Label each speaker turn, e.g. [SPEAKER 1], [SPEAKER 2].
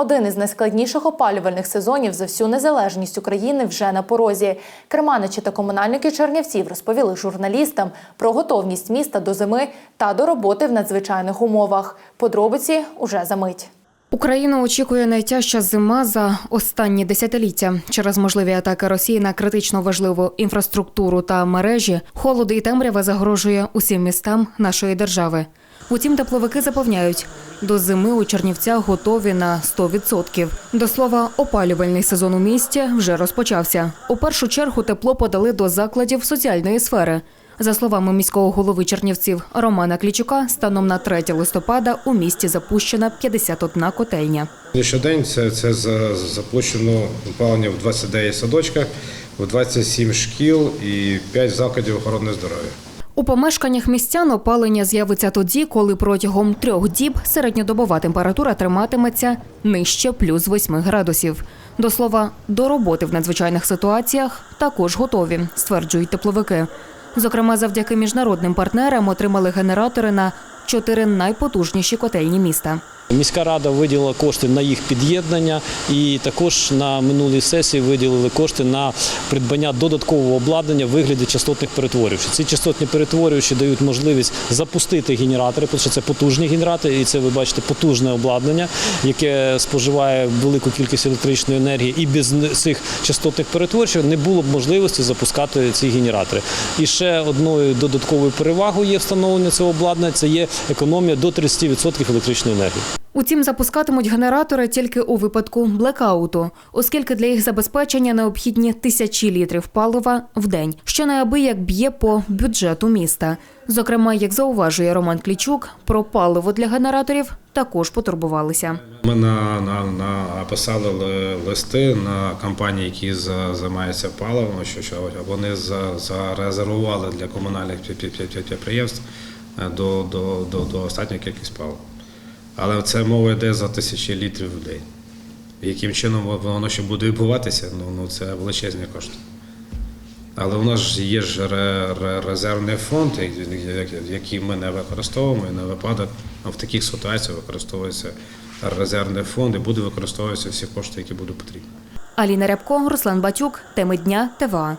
[SPEAKER 1] Один із найскладніших опалювальних сезонів за всю незалежність України вже на порозі. Керманичі та комунальники Чернівців розповіли журналістам про готовність міста до зими та до роботи в надзвичайних умовах. Подробиці уже за мить.
[SPEAKER 2] Україну очікує найтяжча зима за останні десятиліття. Через можливі атаки Росії на критично важливу інфраструктуру та мережі холоди і темрява загрожує усім містам нашої держави. Утім, тепловики запевняють, до зими у Чернівцях готові на 100%. До слова, опалювальний сезон у місті вже розпочався. У першу чергу тепло подали до закладів соціальної сфери. За словами міського голови Чернівців Романа Клічука, станом на 3 листопада у місті запущена 51 котельня.
[SPEAKER 3] Сьогоднішній день це, це за- запущено опалення в 29 садочках, в 27 шкіл і 5 закладів охорони здоров'я.
[SPEAKER 2] У помешканнях містян опалення з'явиться тоді, коли протягом трьох діб середньодобова температура триматиметься нижче плюс 8 градусів. До слова, до роботи в надзвичайних ситуаціях також готові, стверджують тепловики. Зокрема, завдяки міжнародним партнерам отримали генератори на чотири найпотужніші котельні міста.
[SPEAKER 4] Міська рада виділила кошти на їх під'єднання і також на минулій сесії виділили кошти на придбання додаткового обладнання в вигляді частотних перетворювачів. Ці частотні перетворювачі дають можливість запустити генератори, тому що це потужні генератори, і це ви бачите потужне обладнання, яке споживає велику кількість електричної енергії. І без цих частотних перетворювачів не було б можливості запускати ці генератори. І ще одною додатковою перевагою є встановлення цього обладнання це є економія до 30% електричної енергії.
[SPEAKER 2] Утім, запускатимуть генератори тільки у випадку блекауту, оскільки для їх забезпечення необхідні тисячі літрів палива в день, що неабияк б'є по бюджету міста. Зокрема, як зауважує Роман Клічук, про паливо для генераторів також потурбувалися.
[SPEAKER 3] Ми на, на, написали ли- листи на компанії, які займаються паливом, що, що вони за, зарезервували для комунальних пі- пі- пі- підприємств до, до, до, до останньої кількість палива. Але це мова йде за тисячі літрів в день. Яким чином воно ще буде відбуватися, ну, ну це величезні кошти. Але у нас ж є ж ре- ре- резервний фонд, як- як- який ми не використовуємо і на випадок ну, в таких ситуаціях використовується резервний фонд і буде використовуватися всі кошти, які будуть потрібні.
[SPEAKER 2] Аліна Рябко, Руслан Батюк, теми дня ТВА.